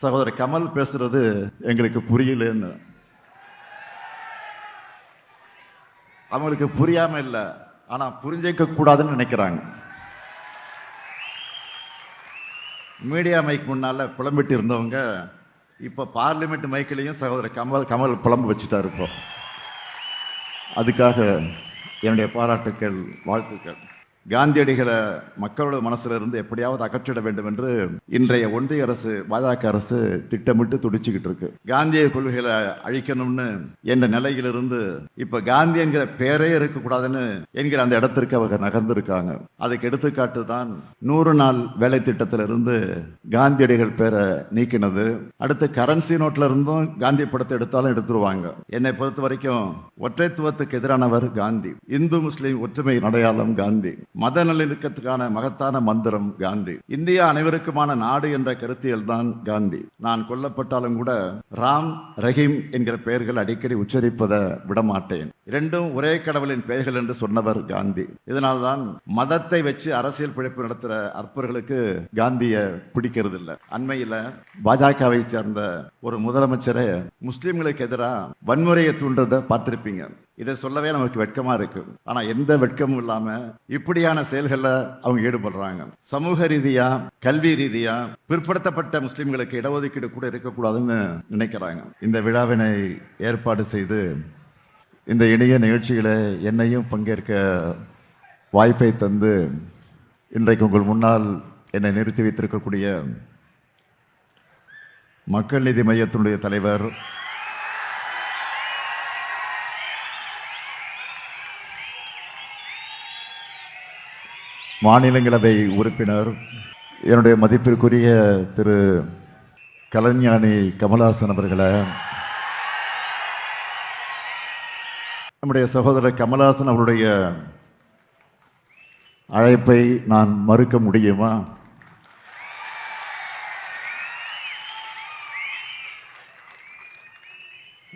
சகோதரர் கமல் பேசுறது எங்களுக்கு புரியலன்னு. அவங்களுக்கு புரியாம இல்லை. ஆனா புரிஞ்சிக்க கூடாதுன்னு நினைக்கிறாங்க. மீடியா மைக் முன்னால புலம்பிட்டு இருந்தவங்க இப்ப பார்லிமெண்ட் மைக்கிலையும் சகோதரர் கமல் கமல் புலம்பு வச்சுட்டாரு இப்போ. அதுக்காக என்னுடைய பாராட்டுக்கள் வாழ்த்துக்கள். காந்தியடிகளை மக்களோட மனசுல இருந்து எப்படியாவது அகற்றிட வேண்டும் என்று இன்றைய ஒன்றிய அரசு பாஜக அரசு திட்டமிட்டு துடிச்சுக்கிட்டு இருக்கு. காந்திய கொள்கைகளை அழிக்கணும்னு என்ற நிலையிலிருந்து இப்ப காந்தி என்கிற பேரே இருக்கக்கூடாதுன்னு என்கிற அந்த இடத்திற்கு அவங்க நகர்ந்திருக்காங்க. அதுக்கு எடுத்துக்காட்டு தான் நூறு நாள் வேலை திட்டத்திலிருந்து காந்தியடிகள் பேரை நீக்கினது. அடுத்து கரன்சி நோட்ல இருந்தும் காந்தி படத்தை எடுத்தாலும் எடுத்துருவாங்க. என்னை பொறுத்த வரைக்கும் ஒற்றைத்துவத்துக்கு எதிரானவர் காந்தி. இந்து முஸ்லீம் ஒற்றுமை அடையாளம் காந்தி. மத நல்லிணக்கத்துக்கான மகத்தான மந்திரம் காந்தி. இந்தியா அனைவருக்குமான நாடு என்ற கருத்தியல் தான் காந்தி. நான் கொல்லப்பட்டாலும் கூட ராம் ரஹீம் என்கிற பெயர்கள் அடிக்கடி உச்சரிப்பதை விடமாட்டேன். இரண்டும் ஒரே கடவுளின் பெயர்கள் என்று சொன்னவர் காந்தி. இதனால்தான் மதத்தை வச்சு அரசியல் பிழைப்பு நடத்துகிற அற்பர்களுக்கு காந்திய பிடிக்கிறது இல்லை அண்மையில் பாஜகவை சேர்ந்த ஒரு முதலமைச்சரே முஸ்லிம்களுக்கு எதிராக வன்முறையை தூண்டுறதை பார்த்திருப்பீங்க. இதை சொல்லவே நமக்கு வெட்கமாக இருக்குது ஆனால் எந்த வெட்கமும் இல்லாமல் இப்படியான செயல்களில் அவங்க ஈடுபடுறாங்க. சமூக ரீதியாக கல்வி ரீதியாக பிற்படுத்தப்பட்ட முஸ்லீம்களுக்கு இடஒதுக்கீடு கூட இருக்கக்கூடாதுன்னு நினைக்கிறாங்க. இந்த விழாவினை ஏற்பாடு செய்து இந்த இணைய நிகழ்ச்சிகளை என்னையும் பங்கேற்க வாய்ப்பை தந்து இன்றைக்கு உங்கள் முன்னால் என்னை நிறுத்தி வைத்திருக்கக்கூடிய மக்கள் நீதி மையத்தினுடைய தலைவர் மாநிலங்களவை உறுப்பினர். என்னுடைய மதிப்பிற்குரிய திரு கலைஞானி கமலஹாசன் அவர்களை. நம்முடைய சகோதரர் கமலஹாசன் அவருடைய அழைப்பை நான் மறுக்க முடியுமா?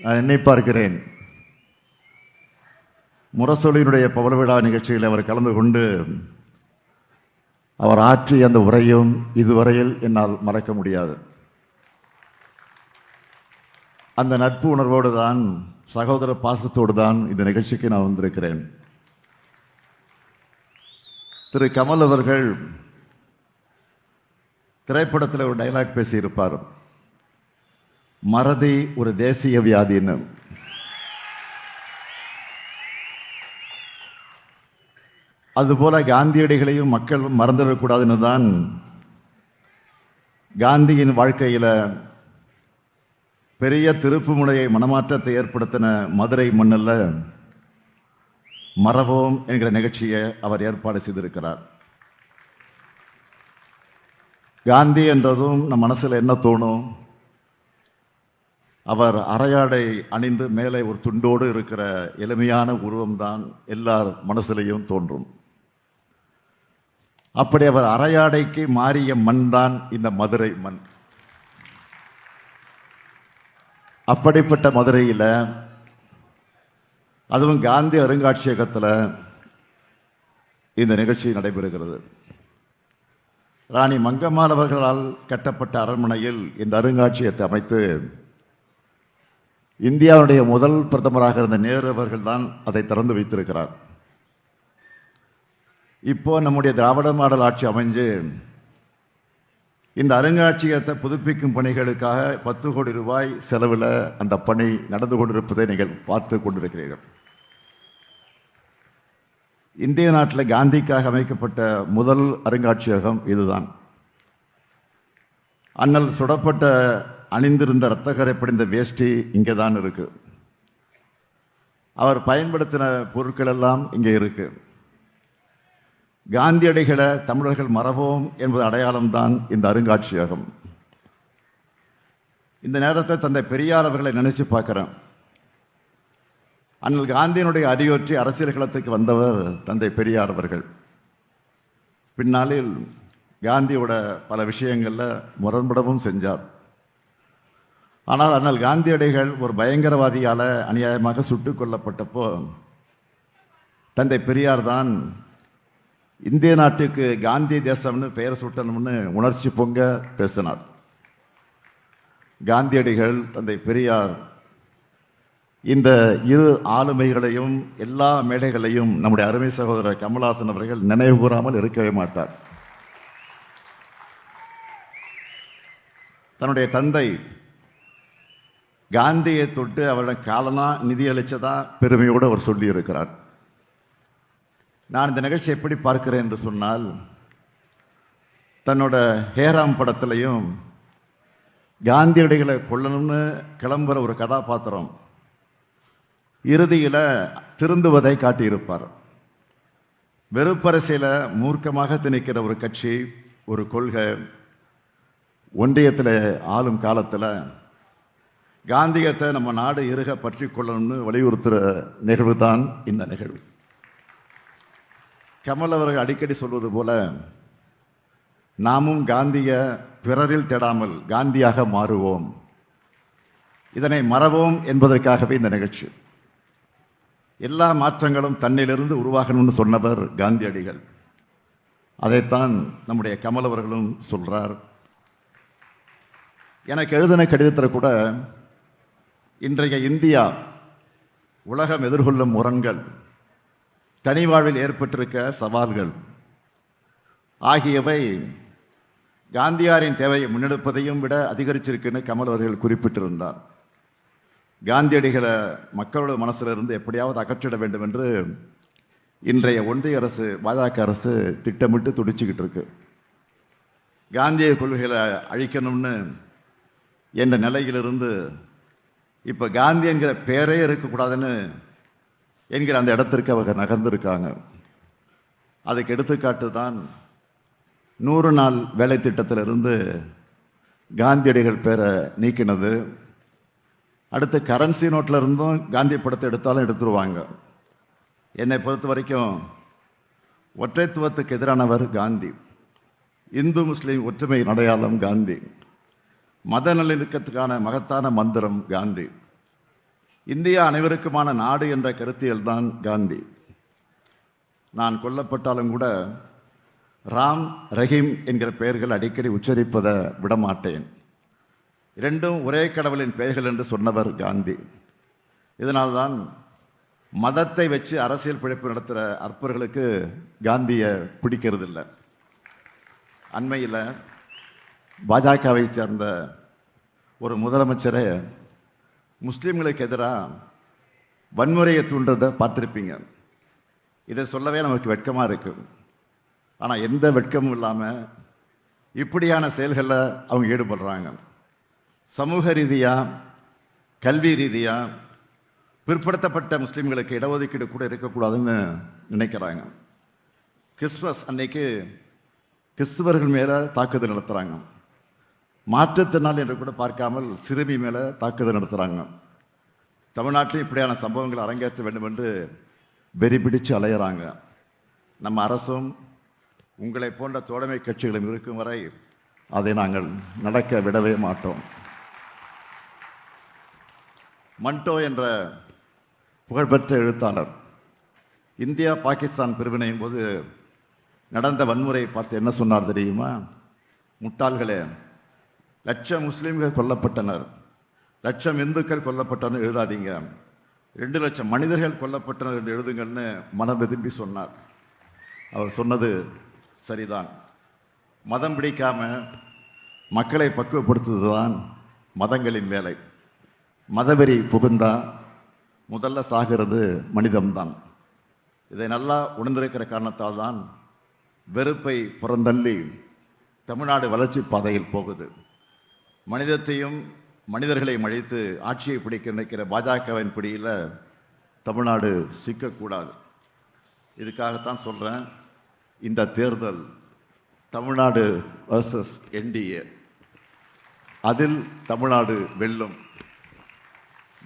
நான் எண்ணி பார்க்கிறேன். முரசொலியினுடைய பவள விழா நிகழ்ச்சியில் அவர் கலந்து கொண்டு அவர் ஆற்றிய அந்த உரையும் இதுவரையில் என்னால் மறக்க முடியாது. அந்த நட்பு உணர்வோடு தான் சகோதர பாசத்தோடு தான் இந்த நிகழ்ச்சிக்கு நான் வந்திருக்கிறேன். திரு கமல் அவர்கள் திரைப்படத்தில் ஒரு டைலாக் பேசியிருப்பார். மறதி ஒரு தேசிய வியாதின்னு. அதுபோல காந்தியடிகளையும் மக்கள் மறந்துடக்கூடாதுன்னு தான் காந்தியின் வாழ்க்கையில் பெரிய திருப்பு முனையை மனமாற்றத்தை ஏற்படுத்தின மதுரை மண்ணில் மறவோம் என்கிற நிகழ்ச்சியை அவர் ஏற்பாடு செய்திருக்கிறார். காந்தி என்றதும் நம் மனசில் என்ன தோணும்? அவர் அரையாடை அணிந்து மேலே ஒரு துண்டோடு இருக்கிற எளிமையான உருவம்தான் எல்லார் மனசுலையும் தோன்றும். அப்படி அவர் அரையாடைக்கு மாறிய மண் தான் இந்த மதுரை மண். அப்படிப்பட்ட மதுரையில் அதுவும் காந்தி அருங்காட்சியகத்தில் இந்த நிகழ்ச்சி நடைபெறுகிறது. ராணி மங்கம்மாள் அவர்களால் கட்டப்பட்ட அரண்மனையில் இந்த அருங்காட்சியகத்தை அமைத்து இந்தியாவுடைய முதல் பிரதமராக இருந்த நேரு அவர்கள் தான் அதை திறந்து வைத்திருக்கிறார். இப்போ நம்முடைய திராவிட மாடல் ஆட்சி அமைஞ்சு இந்த அருங்காட்சியகத்தை புதுப்பிக்கும் பணிகளுக்காக பத்து கோடி ரூபாய் செலவில் அந்த பணி நடந்து கொண்டிருப்பதை நீங்கள் பார்த்து கொண்டிருக்கிறீர்கள். இந்திய நாட்டில் காந்திக்காக அமைக்கப்பட்ட முதல் அருங்காட்சியகம் இதுதான். அண்ணல் சுடப்பட்ட அணிந்திருந்த இரத்தக்கரை படிந்த வேஷ்டி இங்கே தான் இருக்குது அவர் பயன்படுத்தின பொருட்கள் எல்லாம் இங்கே இருக்குது காந்தியடிகளை தமிழர்கள் மறவோம் என்பது அடையாளம்தான் இந்த அருங்காட்சியகம். இந்த நேரத்தை தந்தை பெரியார் அவர்களை நினைச்சு பார்க்குறேன். அண்ணல் காந்தியினுடைய அடியொற்றி அரசியல் களத்துக்கு வந்தவர் தந்தை பெரியார் அவர்கள். பின்னாளில் காந்தியோட பல விஷயங்களில் முரண்படவும் செஞ்சார். ஆனால் அண்ணல் காந்தியடிகள் ஒரு பயங்கரவாதியால் அநியாயமாக சுட்டுக் கொல்லப்பட்டப்போ தந்தை பெரியார் தான் இந்திய நாட்டுக்கு காந்தி தேசம்னு பெயர் சூட்டணும்னு உணர்ச்சி பொங்க பேசினார். காந்தியடிகள் தந்தை பெரியார் இந்த இரு ஆளுமைகளையும் எல்லா மேடைகளையும் நம்முடைய அருமை சகோதரர் கமல்ஹாசன் அவர்கள் நினைவு கூறாமல் இருக்கவே மாட்டார். தன்னுடைய தந்தை காந்தியை தொட்டு அவருடைய காலனா நிதி பெருமையோடு அவர் சொல்லியிருக்கிறார். நான் இந்த நிகழ்ச்சி எப்படி பார்க்கிறேன் என்று சொன்னால் தன்னோட ஹேராம் படத்திலையும் காந்தியடிகளை கொல்லணும்னு கிளம்புற ஒரு கதாபாத்திரம் இறுதியில் திருந்துவதை காட்டியிருப்பார். வெறுப்பரசியில் மூர்க்கமாக திணிக்கிற ஒரு கட்சி ஒரு கொள்கை ஒன்றியத்தில் ஆளும் காலத்தில் காந்தியத்தை நம்ம நாடு இருக பற்றி கொள்ளணும்னு வலியுறுத்துகிற நிகழ்வு தான் இந்த நிகழ்வு. கமல் அவர்கள் அடிக்கடி சொல்வது போல நாமும் காந்திய பிறரில் தேடாமல் காந்தியாக மாறுவோம். இதனை மறவோம் என்பதற்காகவே இந்த நிகழ்ச்சி. எல்லா மாற்றங்களும் தன்னிலிருந்து உருவாகணும்னு சொன்னவர் காந்தியடிகள் அதைத்தான் நம்முடைய கமல் அவர்களும் சொல்றார். எனக்கு எழுதின கடிதத்தில் கூட இன்றைய இந்தியா உலகம் எதிர்கொள்ளும் முரண்கள் தனி வாழ்வில் ஏற்பட்டிருக்க சவால்கள். ஆகியவை காந்தியாரின் தேவையை முன்னெடுப்பதையும் விட அதிகரிச்சிருக்குன்னு கமல் அவர்கள் குறிப்பிட்டிருந்தார். காந்தியடிகளை மக்களோட மனசிலிருந்து எப்படியாவது அகற்றிட வேண்டும் என்று இன்றைய ஒன்றிய அரசு பாஜக அரசு திட்டமிட்டு துடிச்சுக்கிட்டு இருக்கு. காந்திய கொள்கைகளை அழிக்கணும்னு என்ற நிலையிலிருந்து இப்போ காந்தி என்கிற பேரே இருக்கக்கூடாதுன்னு என்கிற அந்த இடத்திற்கு அவங்க நகர்ந்திருக்காங்க. அதுக்கு எடுத்துக்காட்டு தான் நூறு நாள் வேலை திட்டத்திலிருந்து காந்தியடிகள் பேரை நீக்கினது. அடுத்து கரன்சி நோட்டில் இருந்தும் காந்தி படத்தை எடுத்தாலும் எடுத்துருவாங்க. என்னை பொறுத்த வரைக்கும் ஒற்றைத்துவத்துக்கு எதிரானவர் காந்தி. இந்து முஸ்லீம் ஒற்றுமை அடையாளம் காந்தி. மத நல்லிணக்கத்துக்கான மகத்தான மந்திரம் காந்தி. இந்தியா அனைவருக்குமான நாடு என்ற கருத்தியல் தான் காந்தி. நான் கொல்லப்பட்டாலும் கூட ராம் ரஹீம் என்கிற பெயர்கள் அடிக்கடி உச்சரிப்பதை விடமாட்டேன். இரண்டும் ஒரே கடவுளின் பெயர்கள் என்று சொன்னவர் காந்தி. இதனால்தான் மதத்தை வச்சு அரசியல் பிழைப்பு நடத்துகிற அற்பர்களுக்கு காந்தியை பிடிக்கிறது இல்லை அண்மையில் பாஜகவை சேர்ந்த ஒரு முதலமைச்சரை முஸ்லீம்களுக்கு எதிராக வன்முறையை தூண்டுறதை பார்த்துருப்பீங்க. இதை சொல்லவே நமக்கு வெட்கமாக இருக்குது ஆனால் எந்த வெட்கமும் இல்லாமல் இப்படியான செயல்களில் அவங்க ஈடுபடுறாங்க. சமூக ரீதியாக கல்வி ரீதியாக பிற்படுத்தப்பட்ட முஸ்லீம்களுக்கு இடஒதுக்கீடு கூட இருக்கக்கூடாதுன்னு நினைக்கிறாங்க. கிறிஸ்மஸ் அன்னைக்கு கிறிஸ்துவர்கள் மேலே தாக்குதல் நடத்துகிறாங்க மாற்றத்தினால் என்று கூட பார்க்காமல் சிறுமி மேலே தாக்குதல் நடத்துகிறாங்க தமிழ்நாட்டில் இப்படியான சம்பவங்கள் அரங்கேற்ற வேண்டும் என்று வெறி பிடிச்சு அலையிறாங்க. நம்ம அரசும் உங்களை போன்ற தோழமை கட்சிகளும் இருக்கும் வரை அதை நாங்கள் நடக்க விடவே மாட்டோம். மண்டோ என்ற புகழ்பெற்ற எழுத்தாளர் இந்தியா பாகிஸ்தான் பிரிவினையின் போது நடந்த வன்முறையை பார்த்து என்ன சொன்னார் தெரியுமா? முட்டாள்களே லட்சம் முஸ்லீம்கள் கொல்லப்பட்டனர். லட்சம் இந்துக்கள் கொல்லப்பட்டனர் எழுதாதீங்க. ரெண்டு லட்சம் மனிதர்கள் கொல்லப்பட்டனர் என்று எழுதுங்கள்னு மனம் விரும்பி சொன்னார். அவர் சொன்னது சரிதான். மதம் பிடிக்காம மக்களை பக்குவப்படுத்துவது தான் மதங்களின் வேலை. மதவெறி புகுந்தா முதல்ல சாகிறது மனிதம்தான். இதை நல்லா உணர்ந்திருக்கிற காரணத்தால் தான் வெறுப்பை புறந்தள்ளி தமிழ்நாடு வளர்ச்சி பாதையில் போகுது. மனிதத்தையும் மனிதர்களை மழைத்து ஆட்சியை பிடிக்க நினைக்கிற பாஜகவின் பிடியில் தமிழ்நாடு சிக்கக்கூடாது. இதுக்காகத்தான் சொல்கிறேன் இந்த தேர்தல் தமிழ்நாடு வர்சஸ் என்டிஏ அதில் தமிழ்நாடு வெல்லும்.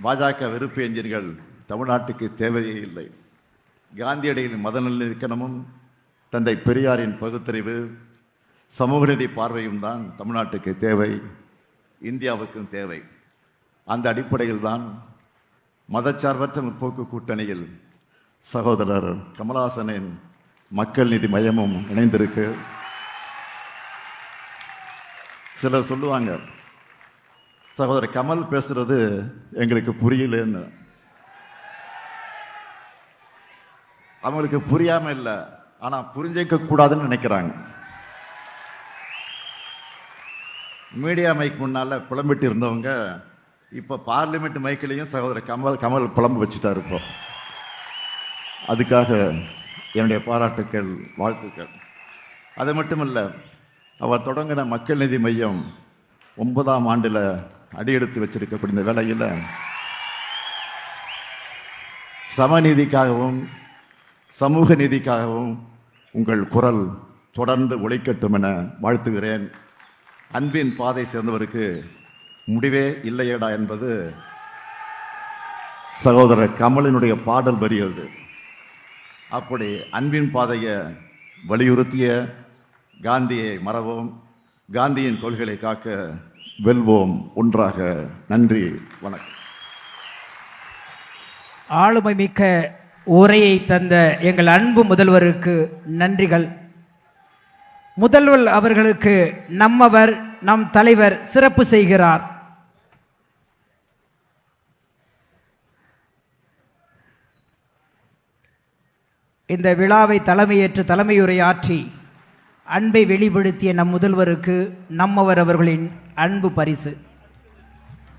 பாஜக வெறுப்பு எஞ்சின்கள் தமிழ்நாட்டுக்கு தேவையே இல்லை. காந்தியடிகளின் மத நல்லிணக்கணமும் தந்தை பெரியாரின் பகுத்தறிவு சமூக நீதி பார்வையும் தான் தமிழ்நாட்டுக்கு தேவை. இந்தியாவுக்கும் தேவை. அந்த அடிப்படையில் தான் மதச்சார்பற்ற முற்போக்கு கூட்டணியில் சகோதரர் கமலாசனின் மக்கள் நீதி மையமும் இணைந்திருக்கு. சிலர் சொல்லுவாங்க சகோதரர் கமல் பேசுறது எங்களுக்கு புரியலன்னு. அவங்களுக்கு புரியாமல் இல்லை ஆனால் புரிஞ்சிக்க கூடாதுன்னு நினைக்கிறாங்க. மீடியா மைக் முன்னால் புலம்பிட்டு இருந்தவங்க இப்போ பார்லிமெண்ட் மைக்கிலையும் சகோதரர் கமல் கமல் புலம்பு வச்சுட்டார் இப்போ. அதுக்காக என்னுடைய பாராட்டுக்கள் வாழ்த்துக்கள். அது மட்டுமல்ல அவர் தொடங்கின மக்கள் நிதி மையம் ஒன்பதாம் ஆண்டில் அடியெடுத்து வச்சிருக்கக்கூடிய இந்த சமநீதிக்காகவும் சமூக நீதிக்காகவும் உங்கள் குரல் தொடர்ந்து ஒழிக்கட்டும் என வாழ்த்துகிறேன். அன்பின் பாதை சேர்ந்தவருக்கு முடிவே இல்லையடா என்பது சகோதரர் கமலினுடைய பாடல் வரி அது அப்படி அன்பின் பாதையை வலியுறுத்திய காந்தியை மறவோம். காந்தியின் கொள்கைகளை காக்க வெல்வோம். ஒன்றாக நன்றி வணக்கம். ஆளுமை மிக்க உரையை தந்த எங்கள் அன்பு முதல்வருக்கு நன்றிகள். முதல்வர் அவர்களுக்கு நம்மவர் நம் தலைவர் சிறப்பு செய்கிறார். இந்த விழாவை தலைமையேற்று தலைமையுரையாற்றி அன்பை வெளிப்படுத்திய நம் முதல்வருக்கு நம்மவர் அவர்களின் அன்பு பரிசு.